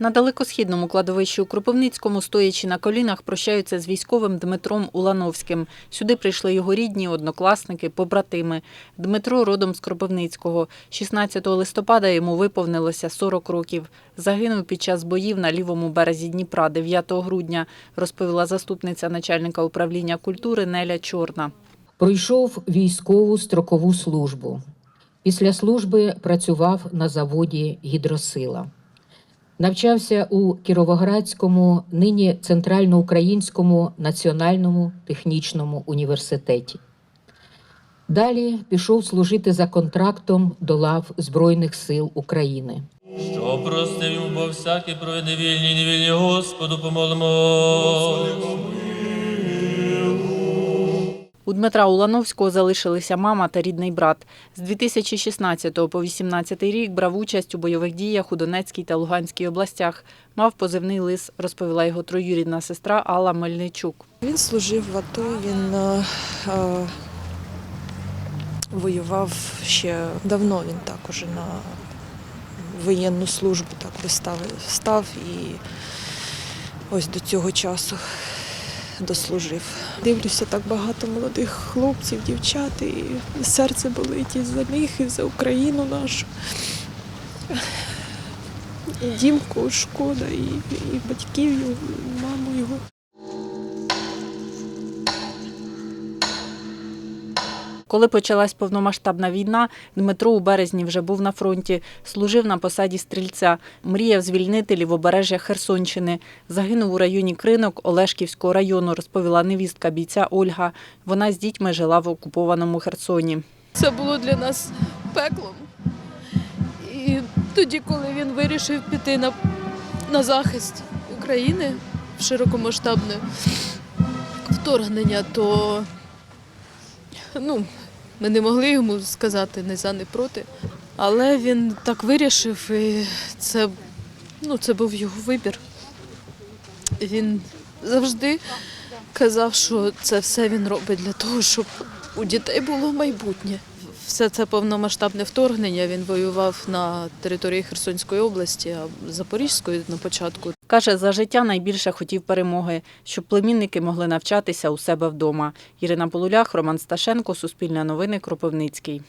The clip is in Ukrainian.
На далекосхідному кладовищі у Кропивницькому, стоячи на колінах, прощаються з військовим Дмитром Улановським. Сюди прийшли його рідні, однокласники, побратими. Дмитро родом з Кропивницького. 16 листопада йому виповнилося 40 років. Загинув під час боїв на лівому березі Дніпра 9 грудня, розповіла заступниця начальника управління культури Неля Чорна. Пройшов військову строкову службу. Після служби працював на заводі Гідросила. Навчався у Кіровоградському, нині Центральноукраїнському національному технічному університеті. Далі пішов служити за контрактом до лав Збройних сил України. Що простив бо всякі провиневільні вільні, невільні Господу помолимо. У Дмитра Улановського залишилися мама та рідний брат. З 2016 по 2018 рік брав участь у бойових діях у Донецькій та Луганській областях. Мав позивний лис, розповіла його троюрідна сестра Алла Мельничук. Він служив в АТО, він е, е, воював ще давно, він також на воєнну службу так би став, став і ось до цього часу дослужив. Дивлюся так багато молодих хлопців, дівчат, і серце болить і за них, і за Україну нашу. І Дімку шкода, і, і батьків, і маму його. Коли почалась повномасштабна війна, Дмитро у березні вже був на фронті, служив на посаді стрільця, мріяв звільнити лівобережжя Херсонщини. Загинув у районі Кринок Олешківського району, розповіла невістка бійця Ольга. Вона з дітьми жила в окупованому Херсоні. Це було для нас пеклом. І тоді, коли він вирішив піти на, на захист України в широкомасштабне вторгнення, то ну, ми не могли йому сказати не за, не проти. Але він так вирішив, і це, ну, це був його вибір. Він завжди казав, що це все він робить для того, щоб у дітей було майбутнє. Все це повномасштабне вторгнення. Він воював на території Херсонської області, а Запорізької на початку. Каже, за життя найбільше хотів перемоги, щоб племінники могли навчатися у себе вдома. Ірина Полулях, Роман Сташенко, Суспільне новини, Кропивницький.